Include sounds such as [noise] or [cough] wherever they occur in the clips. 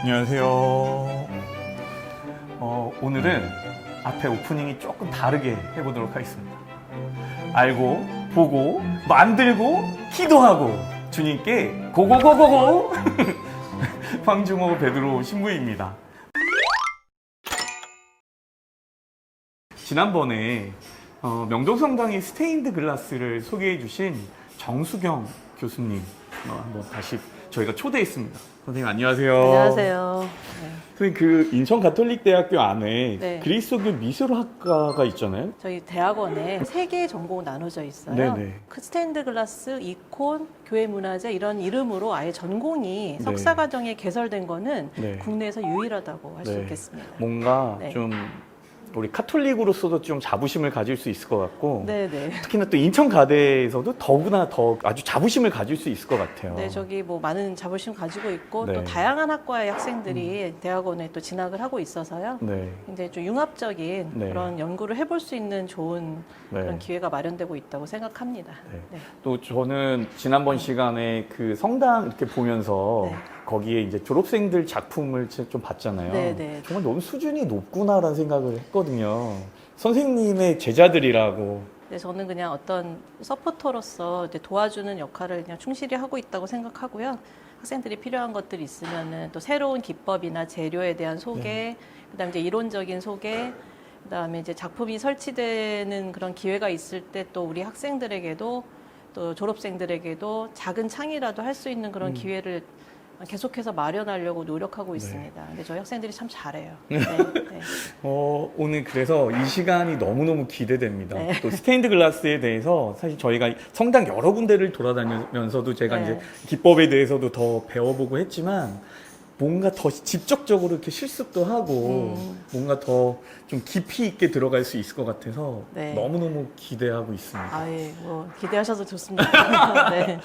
안녕하세요. 어, 오늘은 앞에 오프닝이 조금 다르게 해보도록 하겠습니다. 알고, 보고, 만들고, 기도하고, 주님께 고고고고고! [laughs] 황중호 베드로 신부입니다. 지난번에 어, 명동성당의 스테인드 글라스를 소개해 주신 정수경 교수님 어, 한번 다시 저희가 초대했습니다. 선생님 안녕하세요. 안녕하세요. 네. 선생님 그 인천 가톨릭 대학교 안에 네. 그리스도교 미술학과가 있잖아요. 저희 대학원에 세 개의 전공 나눠져 있어요. 네네. 그 스탠드 글라스, 이콘, 교회 문화재 이런 이름으로 아예 전공이 네. 석사 과정에 개설된 거는 네. 국내에서 유일하다고 할 수 네. 있겠습니다. 뭔가 네. 좀 우리 카톨릭으로서도 좀 자부심을 가질 수 있을 것 같고 네, 네. 특히나 또 인천 가대에서도 더구나 더 아주 자부심을 가질 수 있을 것 같아요. 네, 저기 뭐 많은 자부심 가지고 있고 네. 음. 또 다양한 학과의 학생들이 대학원에 또 진학을 하고 있어서요. 네. 굉장히 좀 융합적인 네. 그런 연구를 해볼 수 있는 좋은 네. 그런 기회가 마련되고 있다고 생각합니다. 네. 네. 또 저는 지난번 시간에 그 성당 이렇게 보면서 네. 거기에 이제 졸업생들 작품을 제- 좀 봤잖아요. 네, 네. 정말 너무 수준이 높구나라는 생각을 했거든요. 선생님의 제자들이라고. 네, 저는 그냥 어떤 서포터로서 도와주는 역할을 그냥 충실히 하고 있다고 생각하고요. 학생들이 필요한 것들이 있으면은 또 새로운 기법이나 재료에 대한 소개, 그다음에 이제 이론적인 소개, 그다음에 이제 작품이 설치되는 그런 기회가 있을 때 또 우리 학생들에게도 또 졸업생들에게도 작은 창이라도 할 수 있는 그런 음. 기회를 계속해서 마련하려고 노력하고 네. 있습니다. 근데 저희 학생들이 참 잘해요. [laughs] 네, 네. 어, 오늘 그래서 이 시간이 너무너무 기대됩니다. 네. 또 스테인드 글라스에 대해서 사실 저희가 성당 여러 군데를 돌아다니면서도 제가 네. 이제 기법에 대해서도 더 배워보고 했지만 뭔가 더 직접적으로 이렇게 실습도 하고 음. 뭔가 더 좀 깊이 있게 들어갈 수 있을 것 같아서 네. 너무너무 기대하고 있습니다. 아예 뭐 기대하셔도 좋습니다. [laughs] 네.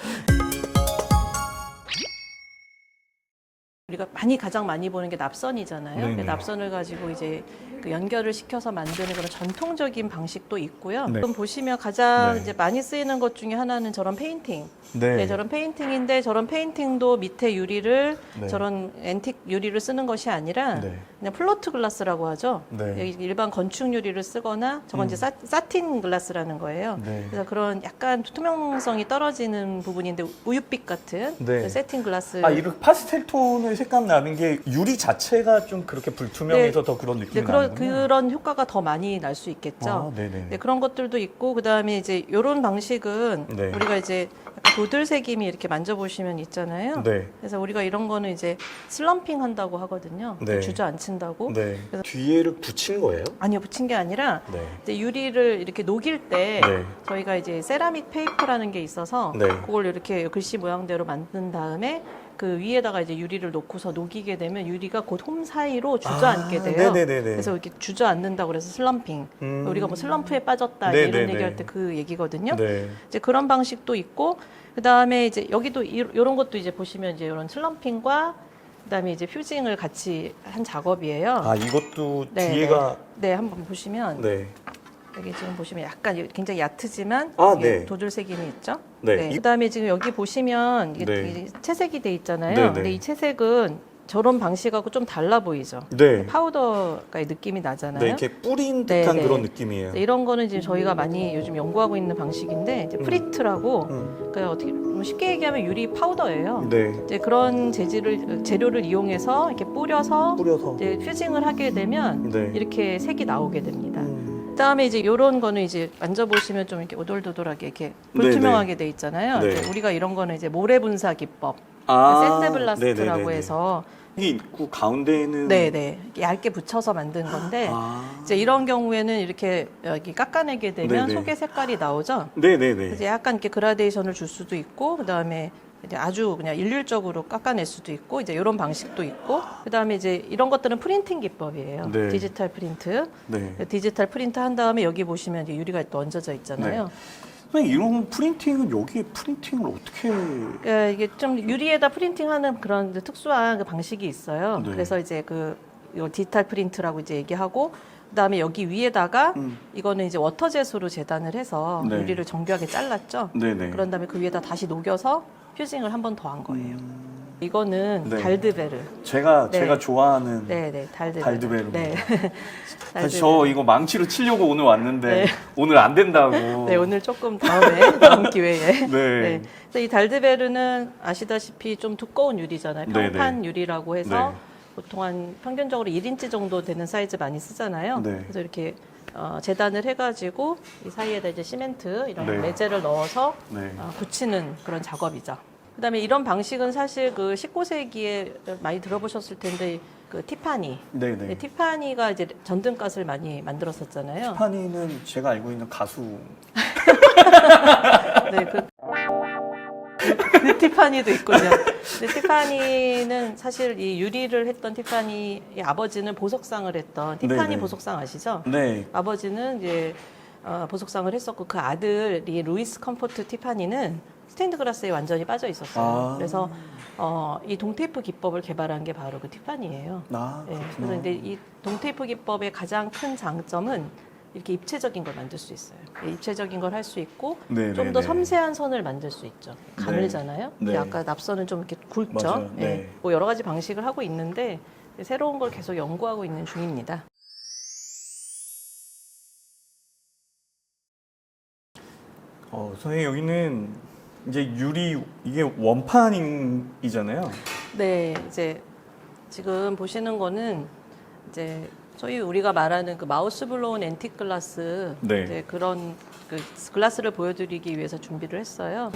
많이 가장 많이 보는 게 납선이잖아요. 네네. 납선을 가지고 이제 그 연결을 시켜서 만드는 그런 전통적인 방식도 있고요. 네. 그럼 보시면 가장 네. 이제 많이 쓰이는 것 중에 하나는 저런 페인팅. 네. 네, 저런 페인팅인데 저런 페인팅도 밑에 유리를 네. 저런 앤틱 유리를 쓰는 것이 아니라 네. 그냥 플로트 글라스라고 하죠. 네. 여기 일반 건축 유리를 쓰거나 저건 이제 사, 사틴 글라스라는 거예요. 네. 그래서 그런 약간 투명성이 떨어지는 부분인데 우윳빛 같은 네. 그 세팅 글라스. 아, 이렇게 파스텔 톤의 색감 나는 게 유리 자체가 좀 그렇게 불투명해서 더 그런 느낌이 네, 그런 나는군요. 그런 효과가 더 많이 날 수 있겠죠. 아, 네네. 네, 그런 것들도 있고 그다음에 이제 이런 방식은 네. 우리가 이제 도들새김이 이렇게 만져보시면 있잖아요. 네. 그래서 우리가 이런 거는 이제 슬럼핑 한다고 하거든요. 네. 주저앉힌다고. 네. 그래서- 뒤에를 붙인 거예요? 아니요, 붙인 게 아니라 네. 이제 유리를 이렇게 녹일 때 네. 저희가 이제 세라믹 페이퍼라는 게 있어서 네. 그걸 이렇게 글씨 모양대로 만든 다음에 그 위에다가 이제 유리를 놓고서 녹이게 되면 유리가 곧 홈 사이로 주저앉게 아, 돼요. 네네네네. 그래서 이렇게 주저앉는다고 그래서 슬럼핑. 음. 우리가 뭐 슬럼프에 빠졌다 네네네. 이런 얘기할 때 그 얘기거든요. 네. 이제 그런 방식도 있고 그다음에 이제 여기도 이, 이런 것도 이제 보시면 이제 이런 슬럼핑과 그다음에 이제 퓨징을 같이 한 작업이에요. 아 이것도 네, 뒤에가 네, 한번 보시면 네. 여기 지금 보시면 약간 굉장히 얕지만 아, 네. 도들색임이 있죠. 네. 이- 그다음에 지금 여기 보시면 이게 네. 이 채색이 돼 있잖아요. 네, 네. 근데 이 채색은 저런 방식하고 좀 달라 보이죠. 네. 파우더가 느낌이 나잖아요. 네 이렇게 뿌린 네, 듯한 네. 그런 느낌이에요. 네, 이런 거는 이제 저희가 많이 요즘 연구하고 있는 방식인데 이제 음. 프리트라고 음. 그 어떻게 뭐 쉽게 얘기하면 유리 파우더예요. 네. 이제 그런 재질을 재료를 이용해서 이렇게 뿌려서 뿌려서. 이제 퓨징을 하게 되면 네. 이렇게 색이 나오게 됩니다. 음. 그다음에 이제 이런 거는 이제 만져보시면 좀 이렇게 오돌도돌하게 이렇게 불투명하게 돼 있잖아요. 네. 이제 우리가 이런 거는 이제 모래 분사 기법, 아, 샌드블라스트라고 네네네네. 해서 이게 있고 가운데에는 네네 얇게 붙여서 만든 건데 아. 이제 이런 경우에는 이렇게 여기 깎아내게 되면 네네. 속의 색깔이 나오죠. 네네네. 이제 약간 이렇게 그라데이션을 줄 수도 있고 그다음에 이제 아주 그냥 일률적으로 깎아낼 수도 있고 이제 이런 방식도 있고 그다음에 이제 이런 것들은 프린팅 기법이에요. 네. 디지털 프린트. 네. 디지털 프린트 한 다음에 여기 보시면 이제 유리가 또 얹어져 있잖아요. 선생님 이런 프린팅은 여기에 프린팅을 어떻게 그러니까 이게 좀 유리에다 프린팅하는 그런 특수한 그 방식이 있어요. 네. 그래서 이제 그 디지털 프린트라고 이제 얘기하고 그다음에 여기 위에다가 음. 이거는 이제 워터젯으로 재단을 해서 네. 유리를 정교하게 잘랐죠. 네네. 그런 다음에 그 위에다 다시 녹여서 퓨징을 한 번 더 한 거예요. 음. 이거는 네. 달드베르. 제가 네. 제가 좋아하는 네, 네, 달드베르. 달드베르. 네. [laughs] 사실 저 이거 망치로 치려고 오늘 왔는데 네. 오늘 안 된다고. [laughs] 네, 오늘 조금 다음에 [laughs] 다음 기회에. 네. 네. 그래서 이 달드베르는 아시다시피 좀 두꺼운 유리잖아요. 네, 평판 유리라고 해서 네. 보통 한 평균적으로 1인치 정도 되는 사이즈 많이 쓰잖아요. 네. 그래서 이렇게 어, 재단을 해가지고 이 사이에다 이제 시멘트 이런 네. 매제를 넣어서 네. 어, 붙이는 그런 작업이죠. 그다음에 이런 방식은 사실 그 19세기에 많이 들어보셨을 텐데 그 티파니. 네, 네, 네. 티파니가 이제 전등가스를 많이 만들었었잖아요. 티파니는 제가 알고 있는 가수. [laughs] 네, 그, 그 티파니도 있군요. 근데 티파니는 사실 이 유리를 했던 티파니의 아버지는 보석상을 했던 티파니 네네. 보석상 아시죠? 네. 아버지는 이제 어, 보석상을 했었고 그 아들이 루이스 컴포트 티파니는 스테인드 글라스에 완전히 빠져 있었어요. 아. 그래서 어, 이 동테이프 기법을 개발한 게 바로 그 티파니예요. 아, 네, 그렇구나. 근데 이 동테이프 기법의 가장 큰 장점은 이렇게 입체적인 걸 만들 수 있어요. 네, 입체적인 걸 할 수 있고 네, 좀 네, 더 네. 섬세한 선을 만들 수 있죠. 가늘잖아요. 근데 네. 아까 납선은 좀 이렇게 굵죠. 맞아요. 예. 네. 뭐 여러 가지 방식을 하고 있는데 새로운 걸 계속 연구하고 있는 중입니다. 어, 선생님 여기는 이제 유리 이게 원판이잖아요. 네, 이제 지금 보시는 거는 이제 소위 우리가 말하는 그 마우스 블로운 앤틱 글라스 네. 이제 그런 그 글라스를 보여드리기 위해서 준비를 했어요.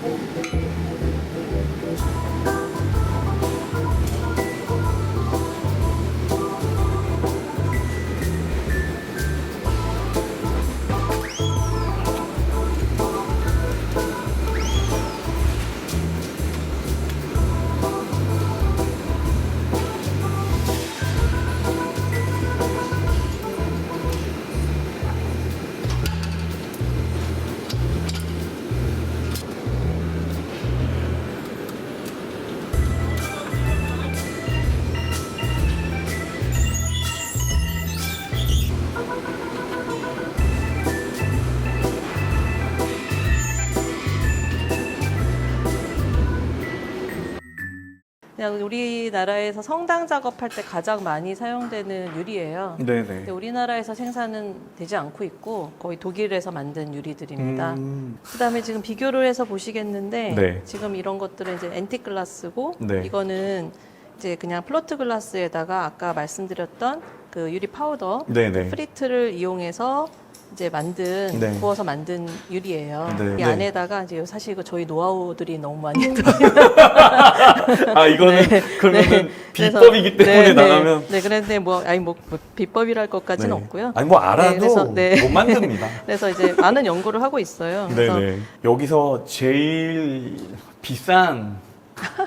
그냥 우리나라에서 성당 작업할 때 가장 많이 사용되는 유리예요. 네, 네. 근데 우리나라에서 생산은 되지 않고 있고 거의 독일에서 만든 유리들입니다. 음, 그다음에 지금 비교를 해서 보시겠는데 네. 지금 이런 것들은 이제 앤틱 글라스고 네. 이거는 이제 그냥 플로트 글라스에다가 아까 말씀드렸던 그 유리 파우더 네, 네. 프리트를 이용해서 이제 만든 네. 구워서 만든 유리예요. 네, 이 네. 안에다가 이제 사실 이거 저희 노하우들이 너무 많이 [laughs] 들어요. 아 이거는 네. 그러면은 네. 비법이기 때문에 네, 나가면 네, 네, 그런데 뭐 아니 뭐, 뭐 비법이랄 것까지는 네. 없고요. 아니 뭐 알아도 네, 그래서- 네. 못 만듭니다. [laughs] 그래서 이제 많은 연구를 하고 있어요. 그래서 네네. 여기서 제일 비싼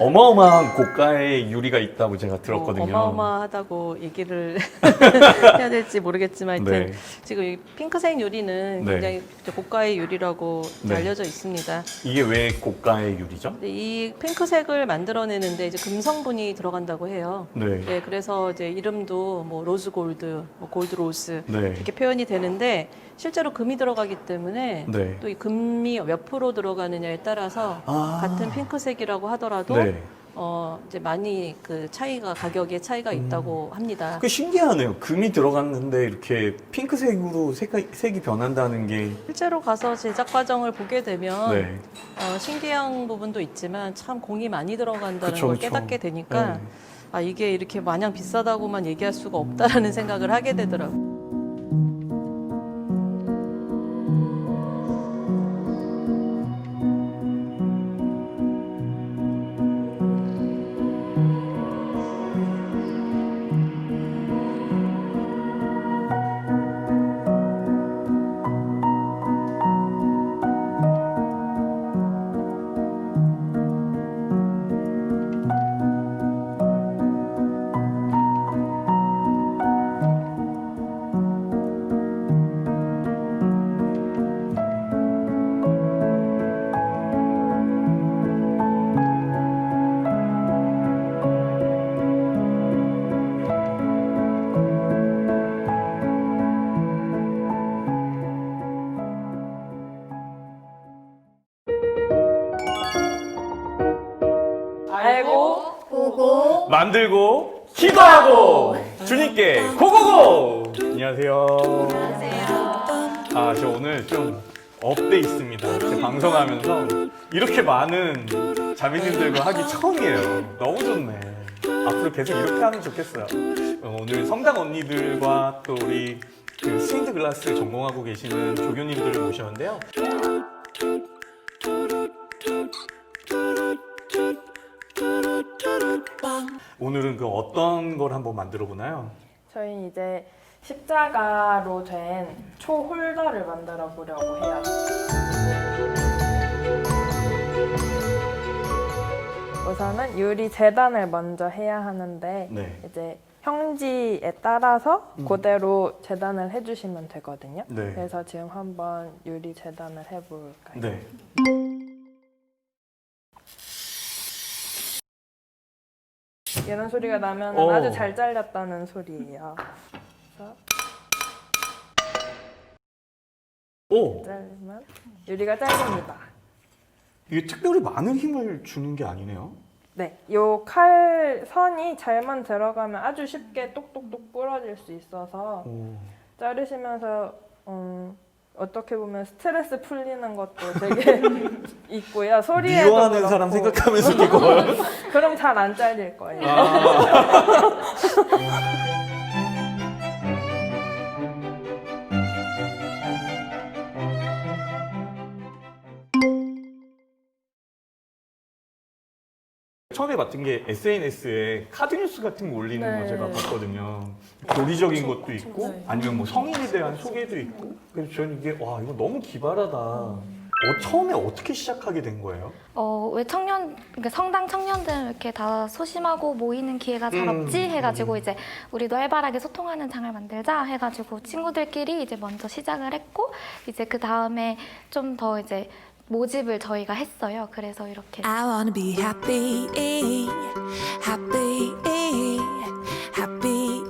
어마어마한 고가의 유리가 있다고 제가 들었거든요. 뭐 어마어마하다고 얘기를 [laughs] 해야 될지 모르겠지만 네. 지금 이 핑크색 유리는 네. 굉장히 고가의 유리라고 네. 알려져 있습니다. 이게 왜 고가의 유리죠? 근데 이 핑크색을 만들어내는데 이제 금성분이 들어간다고 해요. 네. 네, 그래서 이제 이름도 뭐 로즈 골드, 뭐 골드 로스 네. 이렇게 표현이 되는데 실제로 금이 들어가기 때문에 네. 또 이 금이 몇 프로 들어가느냐에 따라서 아. 같은 핑크색이라고 하더라도 네. 어 이제 많이 그 차이가 가격에 차이가 있다고 합니다. 그 신기하네요. 금이 들어갔는데 이렇게 핑크색으로 색깔, 색이 변한다는 게. 실제로 가서 제작 과정을 보게 되면 네. 어, 신기한 부분도 있지만 참 공이 많이 들어간다는 그쵸, 걸 그쵸. 깨닫게 되니까 네. 아 이게 이렇게 마냥 비싸다고만 얘기할 수가 없다라는 생각을 하게 되더라고요. 만들고 기도하고 주님께 고고고! 안녕하세요. 안녕하세요 아 저 오늘 좀 업돼 있습니다. 제 방송하면서 이렇게 많은 자매님들과 하기 처음이에요. 너무 좋네. 앞으로 계속 이렇게 하면 좋겠어요. 어, 오늘 성당 언니들과 또 우리 그 스테인드 글라스 전공하고 계시는 조교님들을 모셨는데요 오늘은 그 어떤 걸 한번 만들어 보나요? 저희는 이제 십자가로 된 초 홀더를 만들어 보려고 해요. 우선은 유리 재단을 먼저 해야 하는데 네. 이제 형지에 따라서 음. 그대로 재단을 해주시면 되거든요. 네. 그래서 지금 한번 유리 재단을 해볼까요? 네. 이런 소리가 나면 오. 아주 잘 잘렸다는 소리예요. 그래서 오! 잘리면 유리가 잘립니다. 이게 특별히 많은 힘을 주는 게 아니네요. 네, 요 칼 선이 잘만 들어가면 아주 쉽게 똑똑똑 부러질 수 있어서 오. 자르시면서 음, 어떻게 보면 스트레스 풀리는 것도 되게 [laughs] 있고요. 소리에도 미워하는 그렇고. 사람 생각하면서 이걸. [laughs] 그럼 잘 안 잘릴 거예요. 아. [laughs] 처음에 봤던 게 SNS에 카드 뉴스 같은 거 올리는 네. 거 제가 봤거든요. 교리적인 것도 있고 네. 아니면 뭐 성인에 대한 소개도 있고 그래서 저는 이게 와 이거 너무 기발하다. 어, 처음에 어떻게 시작하게 된 거예요? 어, 왜 청년, 그러니까 성당 청년들 이렇게 다 소심하고 모이는 기회가 잘 음, 없지 해가지고 음. 이제 우리도 활발하게 소통하는 장을 만들자 해가지고 친구들끼리 이제 먼저 시작을 했고 이제 그 다음에 좀 더 이제 모집을 저희가 했어요. 그래서 이렇게 I wanna be happy, happy, happy.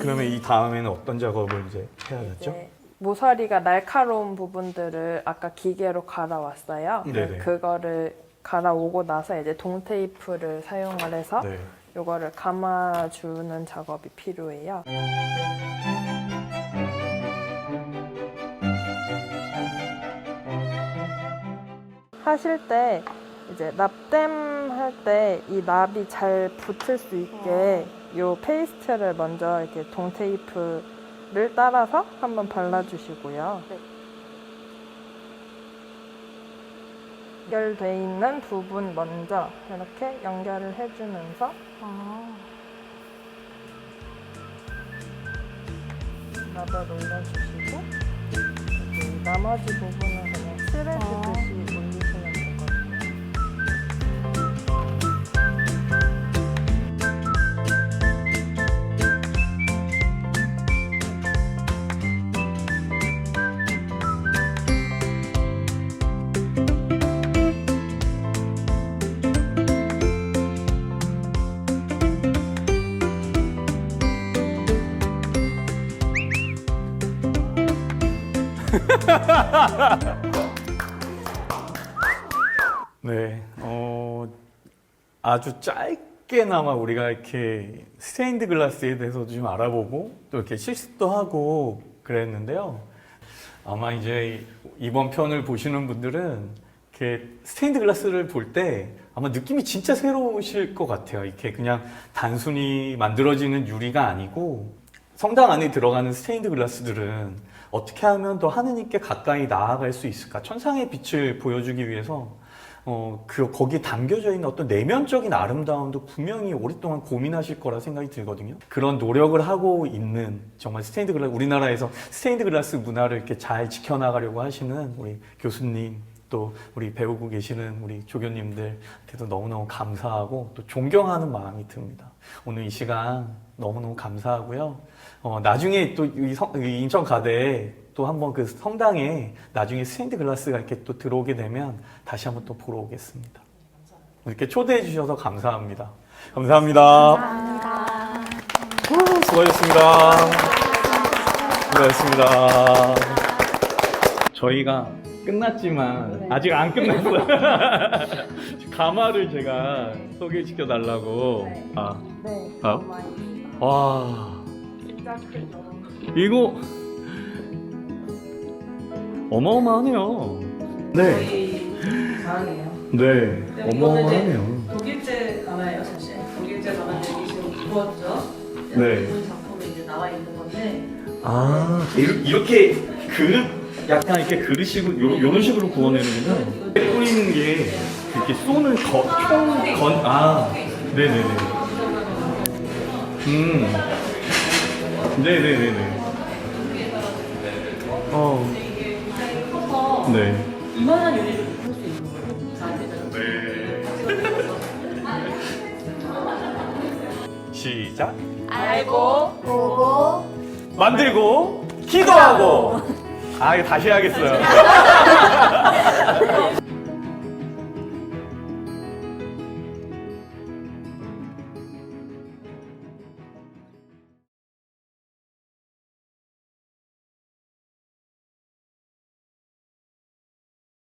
그러면 이 다음에는 어떤 작업을 이제 해야겠죠? 이제 모서리가 날카로운 부분들을 아까 기계로 갈아왔어요. 네네. 그거를 갈아오고 나서 이제 동테이프를 사용을 해서 네. 요거를 감아주는 작업이 필요해요. 하실 때 이제 납땜 할 때 이 납이 잘 붙을 수 있게 요 페이스트를 먼저 이렇게 동테이프를 따라서 한번 발라주시고요. 연결돼 있는 부분 먼저 이렇게 연결을 해주면서 납을 올려주시고 나머지 부분은 그냥 칠해주듯이 [laughs] 네, 어, 아주 짧게나마 우리가 이렇게 스테인드 글라스에 대해서 좀 알아보고 또 이렇게 실습도 하고 그랬는데요. 아마 이제 이번 편을 보시는 분들은 이렇게 스테인드 글라스를 볼 때 아마 느낌이 진짜 새로우실 것 같아요. 이렇게 그냥 단순히 만들어지는 유리가 아니고 성당 안에 들어가는 스테인드 글라스들은 어떻게 하면 더 하느님께 가까이 나아갈 수 있을까? 천상의 빛을 보여주기 위해서 어, 그, 거기에 담겨져 있는 어떤 내면적인 아름다움도 분명히 오랫동안 고민하실 거라 생각이 들거든요. 그런 노력을 하고 있는 정말 스테인드 글라스, 우리나라에서 스테인드 글라스 문화를 이렇게 잘 지켜나가려고 하시는 우리 교수님, 또 우리 배우고 계시는 우리 조교님들한테도 너무너무 감사하고 또 존경하는 마음이 듭니다. 오늘 이 시간 너무너무 감사하고요. 어, 나중에 또 이 인천 가대에 또 한번 그 성당에 나중에 스테인드 글라스가 이렇게 또 들어오게 되면 다시 한번 또 보러 오겠습니다. 이렇게 초대해 주셔서 감사합니다. 감사합니다. 감사합니다. 후, 수고하셨습니다. 수고하셨습니다. 저희가 끝났지만 아직 안 끝났어요. [laughs] 가마를 제가 소개시켜 달라고. 아, 네. 아? 와, 진짜 크죠. 이거 어마어마하네요. 네, 저희. 네, 근데 이거는 이제 어마어마하네요. 독일제 가마예요, 사실. 독일제 가마인데 이게 지금 구웠죠. 네. 이런 작품이 이제 나와 있는 건데 아, 이렇게 그릇, 약간 이렇게 요, 요런 식으로 구워내는구나. 뿌리는 게 이렇게 쏘는 거, 총, 건, 아, 네네네. 음. 네네네네. 어, 이게 굉장히 커서 네. 이만한 요리를 할수 있는 거예요. 자기들은. 네. [laughs] 시작. 알고 보고 만들고, 기도하고. 아, 이거 다시 해야겠어요. [laughs]